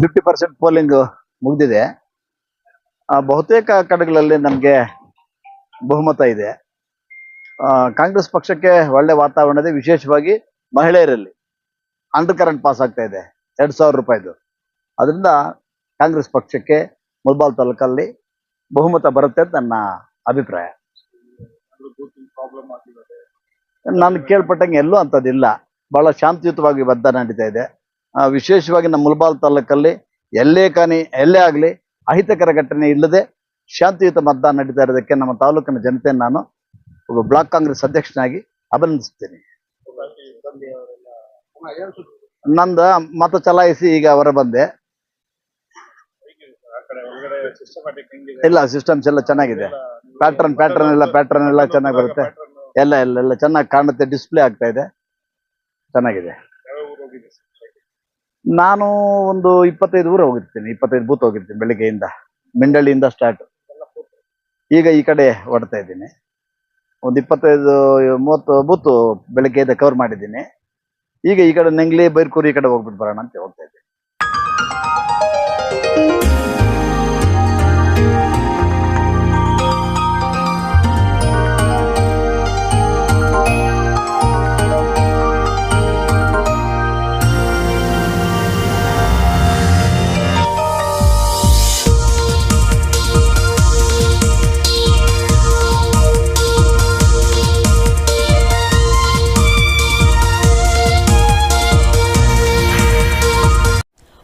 Fifty percent polling ಮುಗಿದಿದೆ. ಬಹುತೇಕ ಕಡೆಗಳಲ್ಲಿ ನಮಗೆ ಬಹುಮತ ಇದೆ. ಕಾಂಗ್ರೆಸ್ ಪಕ್ಷಕ್ಕೆ ಒಳ್ಳೆ ವಾತಾವರಣ ಇದೆ, ವಿಶೇಷವಾಗಿ ಮಹಿಳೆಯರಲ್ಲಿ. ಅಂಡರ್ ಕರೆಂಟ್ ಪಾಸ್ ಆಗ್ತಾ ಇದೆ, ಎರಡ್ ಸಾವಿರ ರೂಪಾಯಿದು. ಅದರಿಂದ ಕಾಂಗ್ರೆಸ್ ಪಕ್ಷಕ್ಕೆ ಮುಲ್ಬಾಲ್ ತಾಲೂಕಲ್ಲಿ ಬಹುಮತ ಬರುತ್ತೆ ಅಂತ ನನ್ನ ಅಭಿಪ್ರಾಯ. ನಾನು ಕೇಳ್ಪಟ್ಟಂಗೆ ಎಲ್ಲೂ ಅಂಥದ್ದಿಲ್ಲ. ಬಹಳ ಶಾಂತಿಯುತವಾಗಿ ಬದ್ಧ ನಡೀತಾ ಇದೆ. ವಿಶೇಷವಾಗಿ ನಮ್ಮ ಮುಲ್ಬಾಲ್ ತಾಲೂಕಲ್ಲಿ ಎಲ್ಲೇ ಕಾನಿ ಎಲ್ಲೇ ಆಗಲಿ ಅಹಿತಕರ ಘಟನೆ ಇಲ್ಲದೆ ಶಾಂತಿಯುತ ಮತದಾನ ನಡೀತಾ ಇರೋದಕ್ಕೆ ನಮ್ಮ ತಾಲೂಕಿನ ಜನತೆಯನ್ನು ನಾನು ಒಬ್ಬ ಬ್ಲಾಕ್ ಕಾಂಗ್ರೆಸ್ ಅಧ್ಯಕ್ಷನಾಗಿ ಅಭಿನಂದಿಸ್ತೇನೆ ನಂದ ಮತ ಚಲಾಯಿಸಿ ಈಗ ಹೊರ ಬಂದೆ. ಇಲ್ಲ ಸಿಸ್ಟಮ್ಸ್ ಎಲ್ಲ ಚೆನ್ನಾಗಿದೆ. ಪ್ಯಾಟ್ರನ್ ಪ್ಯಾಟ್ರನ್ ಎಲ್ಲ ಪ್ಯಾಟ್ರನ್ ಎಲ್ಲ ಚೆನ್ನಾಗಿ ಬರುತ್ತೆ. ಎಲ್ಲ ಎಲ್ಲ ಎಲ್ಲ ಚೆನ್ನಾಗಿ ಕಾಣುತ್ತೆ ಡಿಸ್ಪ್ಲೇ ಆಗ್ತಾ ಇದೆ. ಚೆನ್ನಾಗಿದೆ. ನಾನು ಒಂದು ಇಪ್ಪತ್ತೈದು ಊರ ಹೋಗಿರ್ತೀನಿ, ಇಪ್ಪತ್ತೈದು ಬೂತ್ ಹೋಗಿರ್ತೀನಿ ಬೆಳಿಗ್ಗೆಯಿಂದ ಮಿಂಡಳ್ಳಿಯಿಂದ ಸ್ಟಾರ್ಟ್ ಈಗ ಈ ಕಡೆ ಹೊಡ್ತಾ ಇದ್ದೀನಿ. ಒಂದು ಇಪ್ಪತ್ತೈದು, ಮೂವತ್ತು ಬೂತು ಬೆಳಿಗ್ಗೆಯಿಂದ ಕವರ್ ಮಾಡಿದ್ದೀನಿ. ಈಗ ಈ ಕಡೆ ನೆಂಗ್ಲಿ ಬೈರ್ಕೂರು ಈ ಕಡೆ ಹೋಗ್ಬಿಟ್ಟು ಬರೋಣ ಅಂತ ಹೋಗ್ತಾ ಇದ್ದೀನಿ.